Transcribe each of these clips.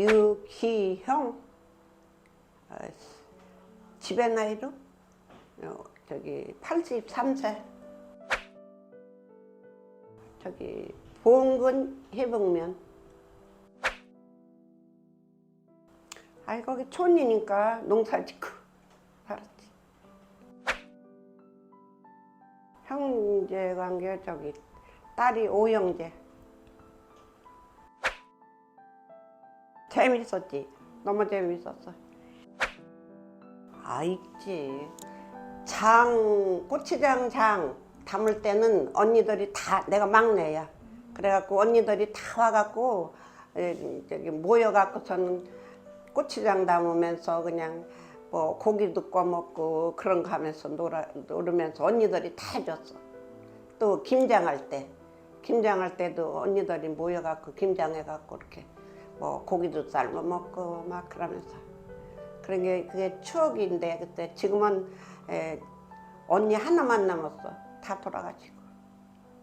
유희형. 어, 집의 나이로? 어, 저기 83세 저기 보은군 해북면. 아이 거기 촌이니까 농사 짓고 살았지. 형제 관계 저기 딸이 오형제 재밌었지. 너무 재밌었어. 아 있지. 장 고추장 장 담을 때는 언니들이 다 내가 막내야. 그래갖고 언니들이 다 와갖고 에, 저기 모여갖고서는 고추장 담으면서 그냥 뭐 고기도 구워 먹고 그런 거 하면서 놀아, 놀으면서 언니들이 다 해줬어. 또 김장할 때. 김장할 때도 언니들이 모여갖고 김장해갖고 이렇게 뭐 고기도 삶아 먹고 막 그러면서. 그런 게 그게 추억인데 그때 지금은 에, 언니 하나만 남았어. 다 돌아가지고.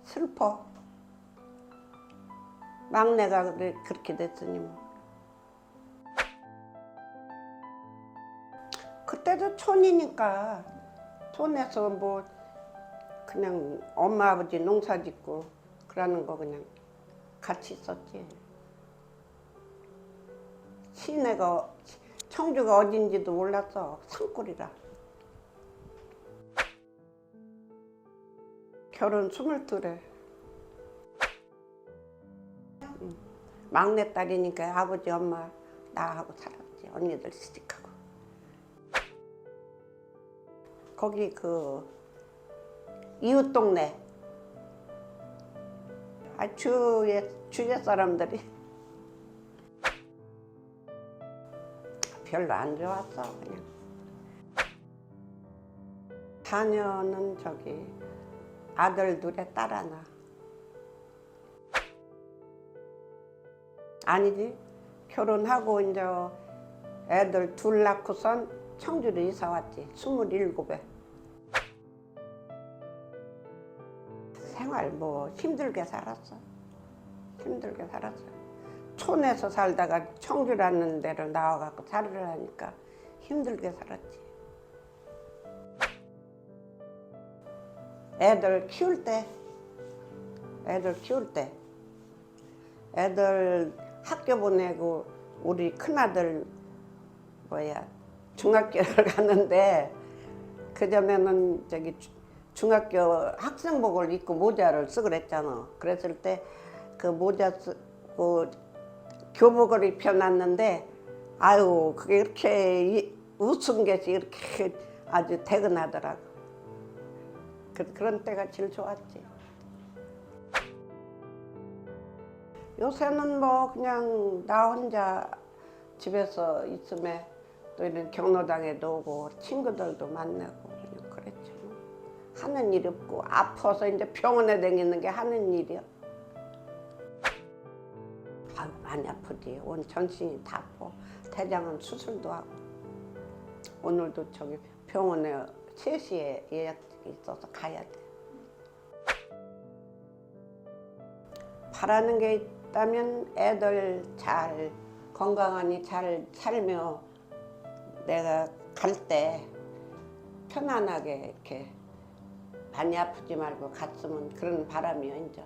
슬퍼. 막내가 그렇게 됐으니 뭐. 그때도 촌이니까. 촌에서 뭐 그냥 엄마 아버지 농사 짓고 그러는 거 그냥 같이 있었지 시내가 청주가 어딘지도 몰랐어 산골이라. 결혼 스물둘에. 응. 막내딸이니까 아버지 엄마 나하고 살았지. 언니들 시집가고. 거기 그 이웃 동네. 아 주위에 주위에 사람들이 별로 안 좋았어 그냥. 자녀는 저기 아들 둘에 딸 하나. 아니지? 결혼하고 이제 애들 둘 낳고선 청주로 이사 왔지. 스물일곱에. 생활 뭐 힘들게 살았어. 힘들게 살았어 촌에서 살다가 청주라는 데를 나와갖고 살으려니까 힘들게 살았지. 애들 키울 때 애들 키울 때. 애들 학교 보내고 우리 큰아들 뭐야 중학교를 갔는데 그 전에는 저기 주- 중학교 학생복을 입고 모자를 쓰고 그랬잖아. 그랬을 때 그 모자 쓰고 교복을 입혀놨는데 아유 그게 이렇게 이- 웃은 것이 이렇게 아주 대근하더라고. 그, 그런 때가 제일 좋았지. 요새는 뭐 그냥 나 혼자 집에서 있으면 또 이런 경로당에도 오고 친구들도 만나고 그랬죠 뭐. 하는 일 없고 아파서 이제 병원에 다니는 게 하는 일이야 많이 아프지 온 전신이 다 아파. 대장은 수술도 하고. 오늘도 저기 병원에 3시에 예약이 있어서 가야 돼. 바라는 게 있다면 애들 잘 건강하니 잘 살며 내가 갈 때 편안하게 이렇게 많이 아프지 말고 갔으면 그런 바람이요 이제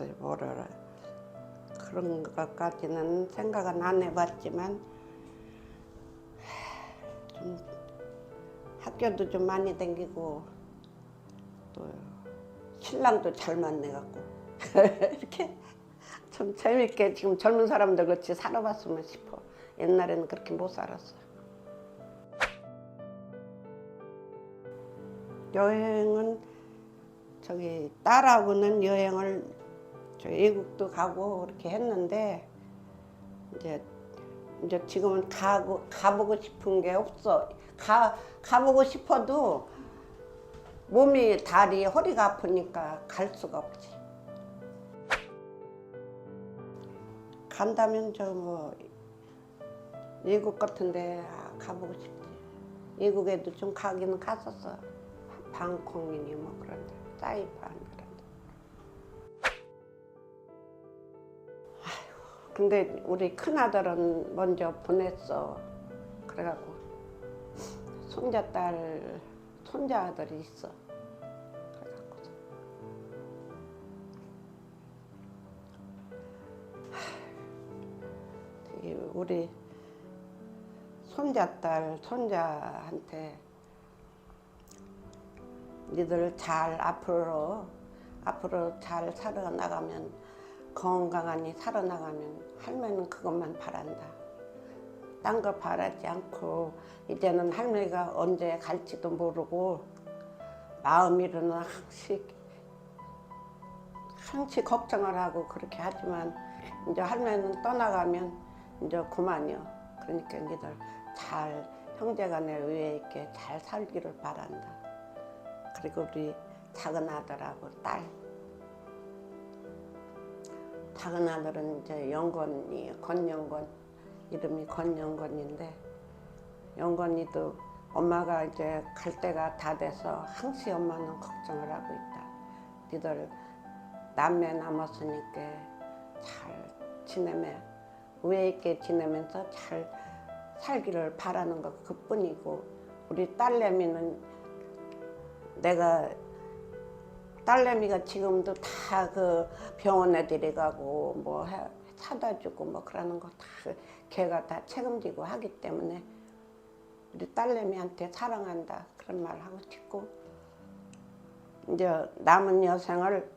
글쎄 뭐라 그런 것까지는 생각은 안 해봤지만 좀 학교도 좀 많이 다니고 또 신랑도 잘 만나갖고 이렇게 좀 재밌게 지금 젊은 사람들 같이 살아봤으면 싶어. 옛날에는 그렇게 못 살았어. 여행은 저기 딸하고는 여행을 저 외국도 가고 그렇게 했는데 이제 이제 지금은 가고 가보고 싶은 게 없어. 가 가보고 싶어도 몸이 다리 허리가 아프니까 갈 수가 없지. 간다면 저뭐 외국 같은데 아, 가보고 싶지. 외국에도 좀 가기는 갔었어. 방콕이니 뭐 그런데 사이판 근데 우리 큰아들은 먼저 보냈어. 그래갖고 손자 딸, 손자 아들이 있어. 그래갖고 하, 이 우리 손자 딸, 손자한테 니들 잘 앞으로 앞으로 잘 살아나가면 건강하니 살아나가면 할머니는 그것만 바란다. 딴 거 바라지 않고 이제는 할머니가 언제 갈지도 모르고 마음이로는 항시 항시 걱정을 하고 그렇게 하지만 이제 할머니는 떠나가면 이제 그만이요. 그러니까 니들 잘 형제간에 의회 있게 잘 살기를 바란다. 그리고 우리 작은 아들하고 딸 작은 아들은 이제 영건이 권영건 이름이 권영건인데 영건이도 엄마가 이제 갈 때가 다 돼서 항시 엄마는 걱정을 하고 있다. 니들 남매 남았으니까 잘 지내면 우애 있게 지내면서 잘 살기를 바라는 것 그뿐이고 우리 딸내미는 내가 딸내미가 지금도 다 그 병원에 데려가고 뭐 해- 사다 주고 뭐 그러는 거 다 걔가 다 책임지고 하기 때문에 우리 딸내미한테 사랑한다 그런 말 하고 싶고 이제 남은 여생을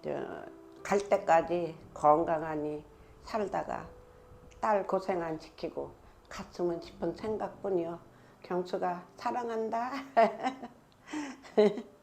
이제 갈 때까지 건강하니 살다가 딸 고생 안 시키고 갔으면 싶은 생각뿐이요. 경수가 사랑한다